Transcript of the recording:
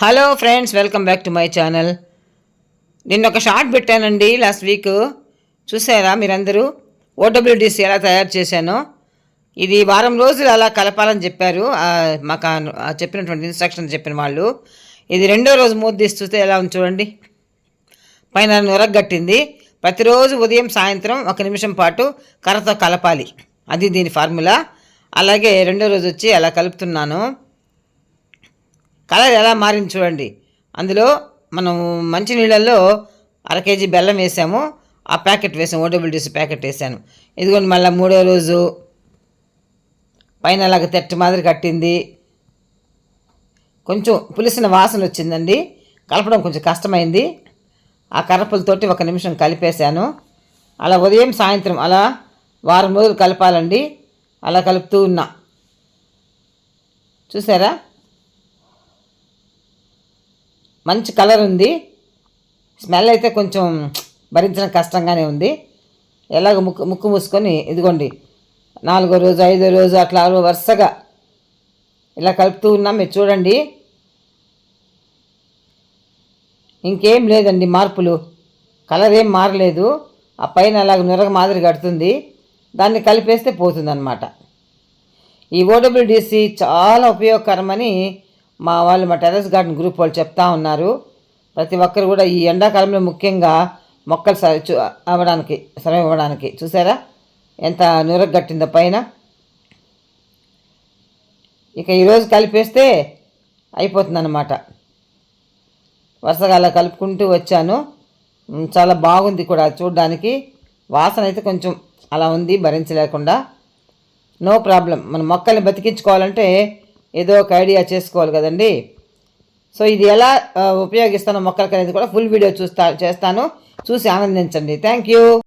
Hello friends welcome back to my channel నిన్న ఒక short పెట్టానండి లాస్ట్ వీక్ చూసారా మీరందరూ? ఓడబ్ల్యూడిసి ఎలా తయారు చేశానో. ఇది వారం రోజులు అలా కలపాలని చెప్పారు. మాకు చెప్పినటువంటి ఇన్స్ట్రక్షన్ చెప్పిన వాళ్ళు. ఇది రెండో రోజు మూత తీసి చూస్తే ఎలా ఉంది చూడండి. పైన నొరగట్టింది. ప్రతిరోజు ఉదయం సాయంత్రం ఒక నిమిషం పాటు కర్రతో కలపాలి. అది దీని ఫార్ములా అలాగే రెండో రోజు వచ్చి అలా కలుపుతున్నాను. కలర్ ఎలా మారింది చూడండి. అందులో మనం మంచినీళ్ళల్లో అర కేజీ బెల్లం వేసాము. ఆ ప్యాకెట్ వేసాము. ఓడబ్ల్యూడిసి ప్యాకెట్ వేసాను. ఇదిగోండి మళ్ళీ మూడో రోజు పైన అలాగ తెట్టు మాదిరి కట్టింది. కొంచెం పులిసిన వాసన వచ్చిందండి. కలపడం కొంచెం కష్టమైంది. ఆ కర్రపులతోటి ఒక నిమిషం కలిపేశాను. అలా ఉదయం సాయంత్రం అలా వారం రోజులు కలపాలండి. అలా కలుపుతూ ఉన్నా. చూసారా? మంచి కలర్ ఉంది. స్మెల్ అయితే కొంచెం భరించడం కష్టంగానే ఉంది. ఎలాగ ముక్కు ముక్కు మూసుకొని ఇదిగోండి. నాలుగో రోజు ఐదో రోజు అట్లా వరుసగా ఇలా కలుపుతూ ఉన్నాం. మీరు చూడండి. ఇంకేం లేదండి మార్పులు. కలర్ ఏం మారలేదు. ఆ పైన అలాగ నురగ మాదిరి కడుతుంది. దాన్ని కలిపేస్తే పోతుందన్నమాట. ఈ ఓడబ్ల్యూడిసి చాలా ఉపయోగకరమని మా వాళ్ళు మా టెర్రస్ గార్డెన్ గ్రూప్ వాళ్ళు చెప్తా ఉన్నారు. ప్రతి ఒక్కరు కూడా ఈ ఎండాకాలంలో ముఖ్యంగా మొక్కలు స అవ్వడానికి శ్రమ ఇవ్వడానికి చూసారా? ఎంత నురగట్టిందో పైన. ఇక ఈరోజు కలిపేస్తే అయిపోతుందన్నమాట. వరుసగా అలా కలుపుకుంటూ వచ్చాను. చాలా బాగుంది కూడా చూడడానికి. వాసన అయితే కొంచెం అలా ఉంది భరించలేకుండా. No problem. మన మొక్కల్ని బతికించుకోవాలంటే ఏదో ఒక ఐడియా చేసుకోవాలి కదండి. సో ఇది ఎలా ఉపయోగిస్తాను ఉపయోగిస్తానో మొక్కలకి అనేది కూడా ఫుల్ వీడియో చూస్తా చేస్తాను. చూసి ఆనందించండి. Thank you